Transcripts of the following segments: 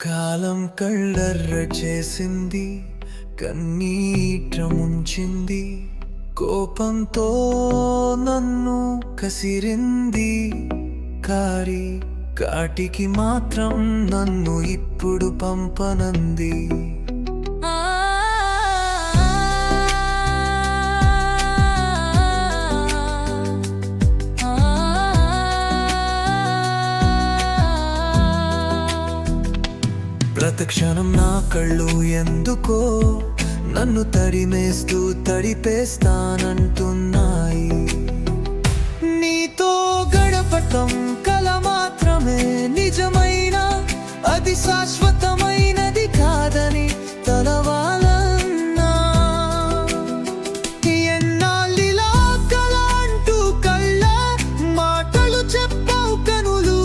కాలం కళ్ళర్ర చేసింది కన్నీట ముంచింది కోపంతో నన్ను కసిరింది. కారి కాటికి మాత్రం నన్ను ఇప్పుడు పంపనంది. ప్రతిక్షణం నా కళ్ళు ఎందుకో నన్ను తడిమేస్తూ తడిపేస్తానంటున్నాయి. నీతో గడపటం కల మాత్రమే నిజమైన అది శాశ్వతమైనది కాదని తలవాలన్నా. ఎన్నాళ్ళిలా కల అంటూ కళ్ళ మాటలు చెప్పావు కనులు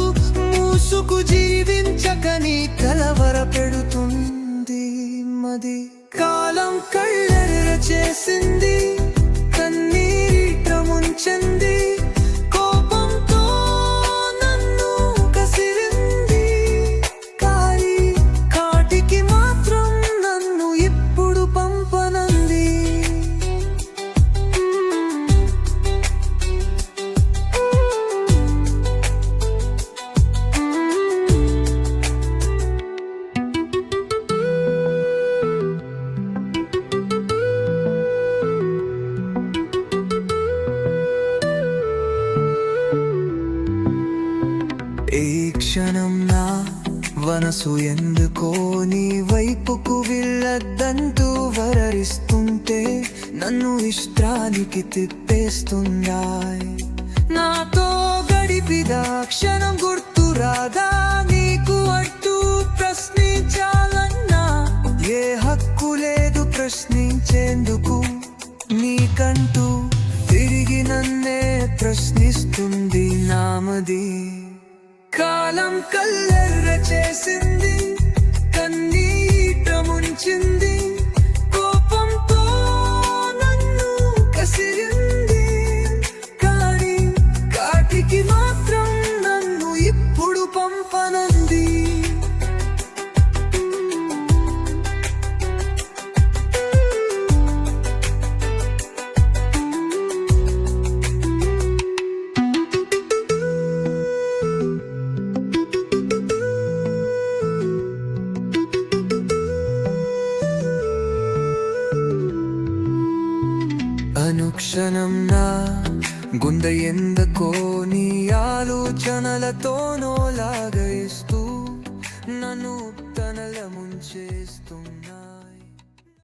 మూసుకు జీవించకని కలవర అది కాలం కళ్ళెర చేసింది కన్నీట ముంచింది క్షణం నా వనసు ఎందుకో నీ వైపుకు వెళ్ళద్దంటూ వరరిస్తుంటే నన్ను ఇష్టానికి తిప్పేస్తుందా నాతో గడిపిదా క్షణం గుర్తు రాదా? నీకు అట్టు ప్రశ్నించాలన్నా? ఏ హక్కు లేదు ప్రశ్నించేందుకు? నీకంటూ తిరిగి నన్నే ప్రశ్నిస్తుంది నామది. కాలం కల్లెర్ర చేసింది కన్నీట ముంచింది. అనుక్షణం నా గుండె ఎందుకో నీ ఆలోచనలతోనో లాగయిస్తూ నన్ను తనల ముంచేస్తున్నా